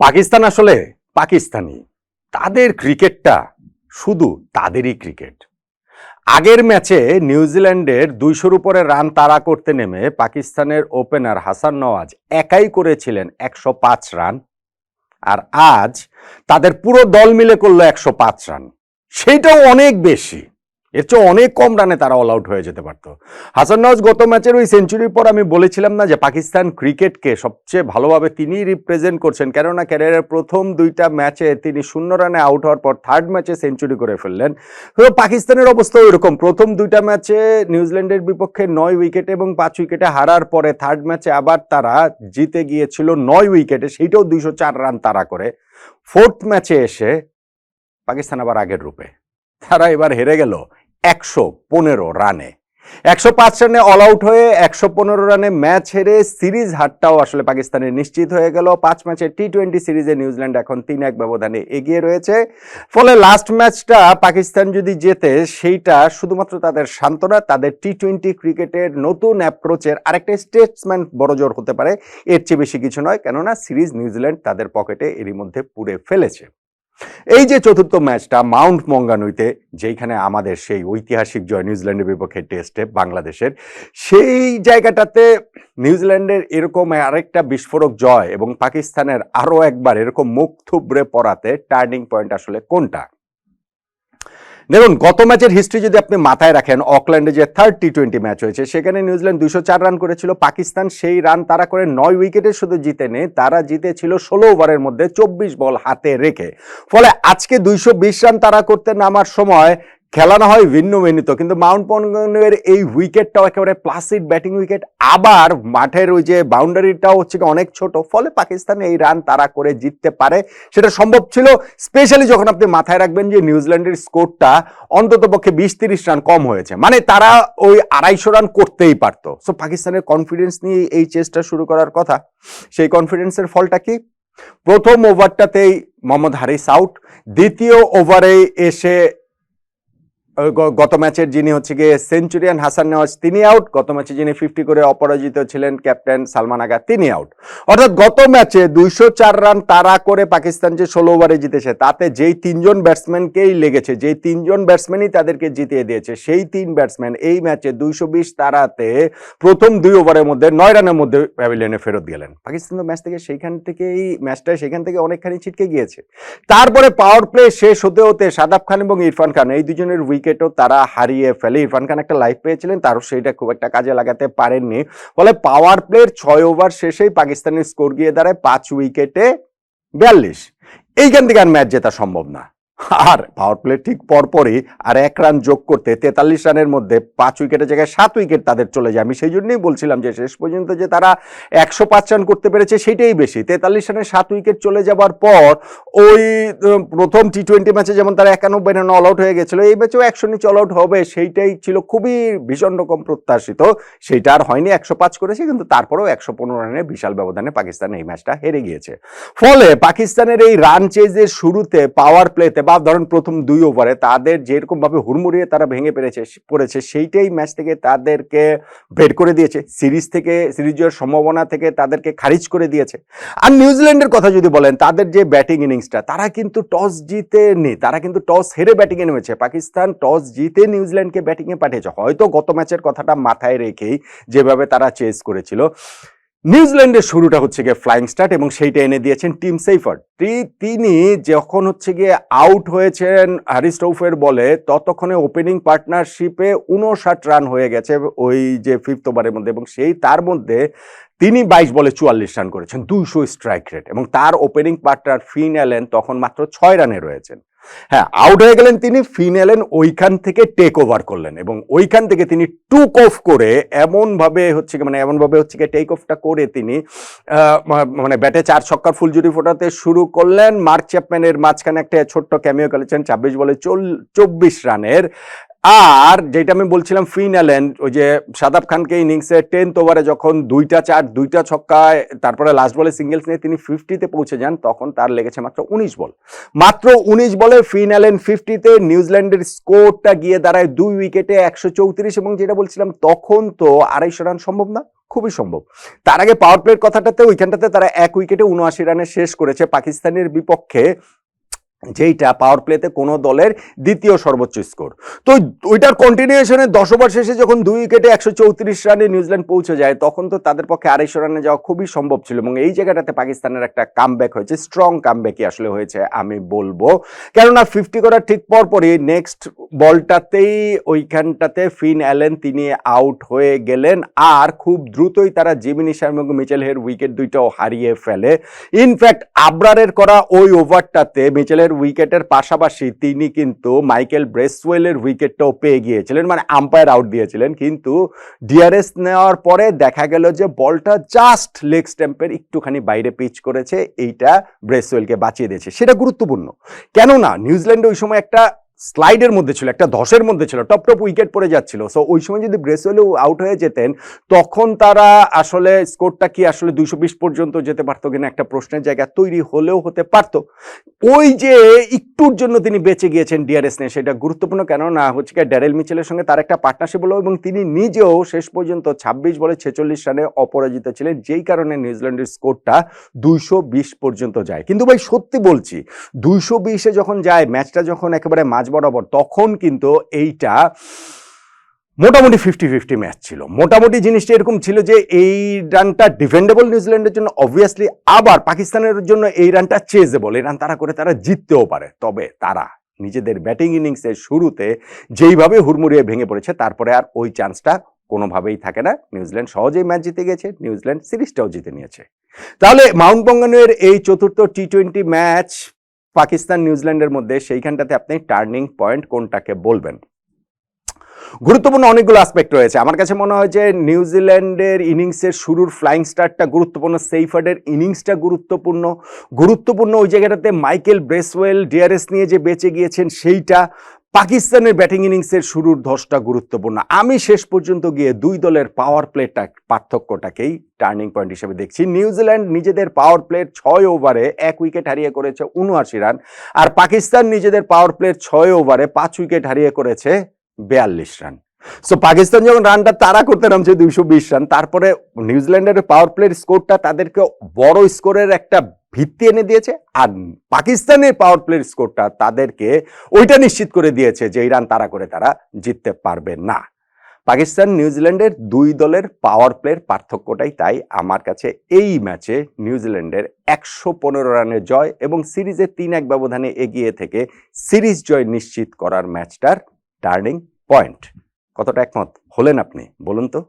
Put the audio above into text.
পাকিস্তান আসলে পাকিস্তানি। তাদের ক্রিকেটটা শুধু তাদেরই ক্রিকেট। আগের ম্যাচে নিউজিল্যান্ডের দুইশোর উপরে রান তাড়া করতে নেমে পাকিস্তানের ওপেনার হাসান নওয়াজ একাই করেছিলেন একশো পাঁচ রান। আর আজ তাদের পুরো দল মিলে করল একশো পাঁচ রান। সেটাও অনেক বেশি। এর চেয়ে অনেক কম রানে তারা অল আউট হয়ে যেতে পারতো। হাসান নওয়াজ গত ম্যাচের ওই সেঞ্চুরির পর আমি বলেছিলাম না যে পাকিস্তান ক্রিকেটকে সবচেয়ে ভালোভাবে তিনি রিপ্রেজেন্ট করছেন, কেননা ক্যারিয়ারের প্রথম দুইটা ম্যাচে তিনি শূন্য রানে আউট হওয়ার পর থার্ড ম্যাচে সেঞ্চুরি করে ফেললেন। তো পাকিস্তানের অবস্থা এরকম প্রথম দুইটা ম্যাচে নিউজিল্যান্ডের বিপক্ষে নয় উইকেটে এবং পাঁচ উইকেটে হারার পরে থার্ড ম্যাচে আবার তারা জিতে গিয়েছিল নয় উইকেটে সেইটাও দুইশো চার রান তারা করে। ফোর্থ ম্যাচে এসে পাকিস্তান আবার আগের রূপে। তারা এবার হেরে গেল। একশো পনেরো রানে। একশো পাঁচ রানে অল আউট হয়ে একশো পনেরো রানে ম্যাচ হেরে সিরিজ হারটাও আসলে পাকিস্তানের নিশ্চিত হয়ে গেল। পাঁচ ম্যাচের টি টোয়েন্টি সিরিজে নিউজিল্যান্ড এখন তিন এক ব্যবধানে এগিয়ে রয়েছে। ফলে লাস্ট ম্যাচটা পাকিস্তান যদি জেতে, সেইটা শুধুমাত্র তাদের সান্ত্বনা, তাদের টি টোয়েন্টি ক্রিকেটের নতুন অ্যাপ্রোচের আরেকটা স্টেটসম্যান বড়জোর হতে পারে। এর চেয়ে বেশি কিছু নয়, কেননা সিরিজ নিউজিল্যান্ড তাদের পকেটে এরই মধ্যে পুড়ে ফেলেছে। এই যে চতুর্থ ম্যাচটা মাউন্ট মঙ্গানুইতে, যেইখানে আমাদের সেই ঐতিহাসিক জয় নিউজিল্যান্ডের বিপক্ষে টেস্টে বাংলাদেশের, সেই জায়গাটাতে নিউজিল্যান্ডের এরকম আরেকটা বিস্ফোরক জয় এবং পাকিস্তানের আরও একবার এরকম মুখ থুবড়ে পড়াতে টার্নিং পয়েন্ট আসলে কোনটা? দেখুন, গত ম্যাচের হিস্ট্রি যদি আপনি মাথায় রাখেন, অকল্যান্ডে যে থার্ড টি টোয়েন্টি ম্যাচ হয়েছে, সেখানে নিউজিল্যান্ড দুশো চার রান করেছিল, পাকিস্তান সেই রান তারা করে নয় উইকেটে শুধু জিতে নেই তারা জিতেছিল ষোলো ওভারের মধ্যে চব্বিশ বল হাতে রেখে। ফলে আজকে দুইশো বিশ রান তারা করতে নামার সময় খেলা না হয় ভিন্ন ভিন্নিত, কিন্তু মাউন্ট পনগনের এই উইকেটটাও একেবারে প্লাসিড ব্যাটিং উইকেট আবার মাঠের ওই যে বাউন্ডারিটাও হচ্ছে অনেক ছোট, ফলে পাকিস্তান এই রান তারা করে জিততে পারে। সেটা সম্ভব ছিল স্পেশালি যখন আপনি মাথায় রাখবেন যে নিউজিল্যান্ডের স্কোরটা অন্তত পক্ষে বিশ তিরিশ রান কম হয়েছে। মানে তারা ওই আড়াইশো রান করতেই পারতো। সো পাকিস্তানের কনফিডেন্স নিয়ে এই চেষ্টা শুরু করার কথা। সেই কনফিডেন্সের ফলটা কি? প্রথম ওভারটাতেই মোহাম্মদ হারিস আউট দ্বিতীয় ওভারে এসে গত ম্যাচের যিনি হচ্ছে গিয়ে সেঞ্চুরিয়ান হাসান নেওয়াজ, তিনি আউট গত ম্যাচে যিনি ফিফটি করে অপরাজিত ছিলেন ক্যাপ্টেন সালমান আগা তিনি আউট অর্থাৎ গত ম্যাচে দুইশো চার রান তারা করে পাকিস্তান যে ষোলো ওভারে জিতেছে, তাতে যেই তিনজন ব্যাটসম্যানকেই লেগেছে, যেই তিনজন ব্যাটসম্যানই তাদেরকে জিতিয়ে দিয়েছে, সেই তিন ব্যাটসম্যান এই ম্যাচে দুইশো বিশ তারাতে প্রথম দুই ওভারের মধ্যে, নয় রানের মধ্যে প্যাভিলিয়নে ফেরত গেলেন পাকিস্তান তো ম্যাচ থেকে সেইখান থেকেই, ম্যাচটা সেখান থেকে অনেকখানি ছিটকে গিয়েছে। তারপরে পাওয়ার প্লে শেষ হতে হতে সাদাব খান এবং ইরফান খান, এই দুজনের উইকেটও তারা হারিয়ে ফেলে। ইরফান খান একটা লাইফ পেয়েছিলেন, তারও সেইটা খুব একটা কাজে লাগাতে পারেননি। ফলে পাওয়ার প্লের ছয় ওভার শেষেই পাকিস্তানের স্কোর গিয়ে দাঁড়ায় পাঁচ উইকেটে বিয়াল্লিশ। এইখান থেকে আর ম্যাচ জেতা সম্ভব না। আর পাওয়ার প্লে ঠিক পরপরই আর এক রান যোগ করতে তেতাল্লিশ রানের মধ্যে পাঁচ উইকেটের জায়গায় সাত উইকেট তাদের চলে যায়। আমি সেই জন্যই বলছিলাম যে শেষ পর্যন্ত যে তারা একশো পাঁচ রান করতে পেরেছে সেটাই বেশি। তেতাল্লিশ রানে সাত উইকেট চলে যাবার পর ওই প্রথম টি টোয়েন্টি ম্যাচে যেমন তারা একানব্বই রানে অল আউট হয়ে গেছিল, এই ম্যাচেও একশো নিচে অল আউট হবে সেইটাই ছিল খুবই ভীষণ রকম প্রত্যাশিত। সেইটা আর হয়নি, একশো পাঁচ করেছে কিন্তু তারপরেও একশো পনেরো রানে বিশাল ব্যবধানে পাকিস্তান এই ম্যাচটা হেরে গিয়েছে। ফলে পাকিস্তানের এই রান চেজের শুরুতে পাওয়ার প্লেতে বা ধরেন প্রথম দুই ওভারে তাদের যেরকম ভাবে হুড়মুড়িয়ে তারা ভেঙে পেরেছে, পড়েছে, সেইটাই ম্যাচ থেকে তাদেরকে বের করে দিয়েছে। সিরিজ থেকে সিরিজ জয়ের সম্ভাবনা থেকে তাদেরকে খারিজ করে দিয়েছে। আর নিউজিল্যান্ডের কথা যদি বলেন, তাদের যে ব্যাটিং ইনিংসটা তারা কিন্তু টস জিতে নি, তারা কিন্তু টস হেরে ব্যাটিংয়ে নেমেছে। পাকিস্তান টস জিতে নিউজিল্যান্ডকে ব্যাটিংয়ে পাঠিয়েছে। হয়তো গত ম্যাচের কথাটা মাথায় রেখেই যেভাবে তারা চেস করেছিল। নিউজিল্যান্ডের শুরুটা হচ্ছে গিয়ে ফ্লাইং স্টার্ট এবং সেইটা এনে দিয়েছেন টিম সেইফার তিনি যখন হচ্ছে গিয়ে আউট হয়েছেন হ্যারিস টৌফের বলে, ততক্ষণে ওপেনিং পার্টনারশিপে উনষাট রান হয়ে গেছে ওই যে ফিফথ ওভারের মধ্যে এবং সেই তার মধ্যে তিনি বাইশ বলে চুয়াল্লিশ রান করেছেন, দুইশো স্ট্রাইক রেট এবং তার ওপেনিং পার্টনার ফিন অ্যালেন তখন মাত্র ছয় রানে রয়েছেন। হ্যাঁ আউট হয়ে গেলেন তিনি ফিন এলেন, ওইখান থেকে টেক ওভার করলেন এবং ওইখান থেকে তিনি টুক অফ করে এমনভাবে হচ্ছে মানে এমনভাবে হচ্ছে কি টেক অফটা করে তিনি মানে ব্যাটে চার ছক্কার ফুলজুরি ফোটাতে শুরু করলেন। মার্ক চ্যাপম্যানের মাঝখানে একটা ছোট্ট ক্যামিও খেলেছেন, ছাব্বিশ বলে চল, চব্বিশ রানের। আর যেটা আমি বলছিলাম ফিন অ্যালেন, ওই যে সাদাব খানকে ইনিংসে টেন্থ ওভারে যখন দুইটা চার, দুইটা ছক্কায় তারপরে লাস্ট বলে সিঙ্গেলস নিয়ে তিনি ফিফটিতে পৌঁছে যান, তখন তার লেগেছে মাত্র উনিশ বল। মাত্র উনিশ বলে ফিন অ্যালেন ফিফটিতে নিউজিল্যান্ডের স্কোরটা গিয়ে দাঁড়ায় দুই উইকেটে একশো চৌত্রিশ এবং যেটা বলছিলাম, তখন তো আড়াইশো রান সম্ভব না, খুবই সম্ভব। তার আগে পাওয়ার প্লের কথাটাতে, ওইখানটাতে তারা এক উইকেটে উনআশি রানে শেষ করেছে, পাকিস্তানের বিপক্ষে যেইটা পাওয়ার প্লেতে কোনো দলের দ্বিতীয় সর্বোচ্চ স্কোর তো ওইটার কন্টিনিউশনে দশ ওভার শেষে যখন দুই উইকেটে একশো চৌত্রিশ রানে নিউজিল্যান্ড পৌঁছে যায়, তখন তো তাদের পক্ষে আড়াইশো রানে যাওয়া খুবই সম্ভব ছিল এবং এই জায়গাটাতে পাকিস্তানের একটা কামব্যাক হয়েছে স্ট্রং কামব্যাকই আসলে হয়েছে, আমি বলব। কেননা ফিফটি করার ঠিক পরপরই নেক্সট বলটাতেই ওইখানটাতে ফিন অ্যালেন তিনি আউট হয়ে গেলেন আর খুব দ্রুতই তারা জিমিনি শার্মা এবং মিচেল হের উইকেট দুইটাও হারিয়ে ফেলে। ইনফ্যাক্ট আবরারের করা ওই ওভারটাতে মিচেলের উইকেটের পাশাপাশি তিনি কিন্তু মাইকেল ব্রেসওয়েলের উইকেটটাও পেয়ে গিয়েছিলেন মানে আম্পায়ার আউট দিয়েছিলেন। কিন্তু ডিআরএস নেওয়ার পরে দেখা গেল যে বলটা জাস্ট লেগ স্ট্যাম্পের একটুখানি বাইরে পিচ করেছে, এইটা ব্রেসওয়েলকে বাঁচিয়ে দিয়েছে। সেটা গুরুত্বপূর্ণ। কেননা নিউজিল্যান্ডে ওই সময় একটা স্লাইডের মধ্যে ছিল, একটা ধসের মধ্যে ছিল, টপ টপ উইকেট পড়ে যাচ্ছিল। সো ওই সময় যদি ব্রেসওয়েলও আউট হয়ে যেতেন, তখন তারা আসলে স্কোরটা কি আসলে দুইশো বিশ পর্যন্ত যেতে পারতো কিনা একটা প্রশ্নের জায়গা তৈরি হলেও হতে পারতো। ওই যে একটুর জন্য তিনি বেঁচে গিয়েছেন ডিআরএস নিয়ে, সেটা গুরুত্বপূর্ণ কেন না, হচ্ছে কি ড্যারেল মিচেলের সঙ্গে তার একটা পার্টনারশিপ হলো এবং তিনি নিজেও শেষ পর্যন্ত ছাব্বিশ বলে ছেচল্লিশ রানে অপরাজিত ছিলেন, যেই কারণে নিউজিল্যান্ডের স্কোরটা দুইশো বিশ পর্যন্ত যায়। কিন্তু ভাই, সত্যি বলছি, দুইশো বিশে যখন যায় ম্যাচটা যখন একেবারে মাঝ বরাবর তখন কিন্তু এইটা মোটামুটি ফিফটি ফিফটি ম্যাচ ছিল। মোটামুটি জিনিসটা এরকম ছিল যে এই রানটা ডিফেন্ডেবল নিউজিল্যান্ডের জন্য অবভিয়াসলি আবার পাকিস্তানের জন্য এই রানটা চেজেবল এই রান তারা করে তারা জিততেও পারে। তবে তারা নিজেদের ব্যাটিং ইনিংসের শুরুতে যেইভাবে হুড়মুড়িয়ে ভেঙে পড়েছে, তারপরে আর ওই চান্সটা কোনোভাবেই থাকে না। নিউজিল্যান্ড সহজেই ম্যাচ জিতে গেছে, নিউজিল্যান্ড সিরিজটাও জিতে নিয়েছে। তাহলে মাউন্ট বঙ্গানুয়ের এই চতুর্থ টি টোয়েন্টি ম্যাচ পাকিস্তান নিউজিল্যান্ডের মধ্যে সেইখানটাতে আপনি টার্নিং পয়েন্ট কোনটাকে বলবেন? গুরুত্বপূর্ণ অনেকগুলো অ্যাসপেক্ট রয়েছে। আমার কাছে মনে হয় যে নিউজিল্যান্ডের ইনিংসের শুরুর ফ্লাইং স্টারটা গুরুত্বপূর্ণ সেইফার্ডের ইনিংসটা গুরুত্বপূর্ণ। গুরুত্বপূর্ণ ওই জায়গাটাতে মাইকেল ব্রেসওয়েল ডিআরএস নিয়ে যে বেঁচে গিয়েছেন সেইটা পাকিস্তানের ব্যাটিং ইনিংসের শুরুর ধসটা গুরুত্বপূর্ণ। আমি শেষ পর্যন্ত গিয়ে দুই দলের পাওয়ার প্লেটা পার্থক্যটাকেই টার্নিং পয়েন্ট হিসেবে দেখছি। নিউজিল্যান্ড নিজেদের পাওয়ার প্লেট ছয় ওভারে এক উইকেট হারিয়ে করেছে উনআশি রান, আর পাকিস্তান নিজেদের পাওয়ার প্লেট ছয় ওভারে পাঁচ উইকেট হারিয়ে করেছে বেয়াল্লিশ রান। সো পাকিস্তান যখন রানটা তারা করতে নামছে দুইশো বিশ রান, তারপরে নিউজিল্যান্ডের পাওয়ার প্লের স্কোরটা তাদেরকে বড় স্কোরের একটা ভিত্তি এনে দিয়েছে আর পাকিস্তানের পাওয়ার প্লের স্কোরটা তাদেরকে ওইটা নিশ্চিত করে দিয়েছে যে এই রান তারা করে তারা জিততে পারবে না। পাকিস্তান নিউজিল্যান্ডের দুই দলের পাওয়ার প্লের পার্থক্যটাই তাই আমার কাছে এই ম্যাচে নিউজিল্যান্ডের একশো পনেরো রানের জয় এবং সিরিজের তিন এক ব্যবধানে এগিয়ে থেকে সিরিজ জয় নিশ্চিত করার ম্যাচটার টার্নিং পয়েন্ট কতটা একমত হলেন আপনি? বলুন তো।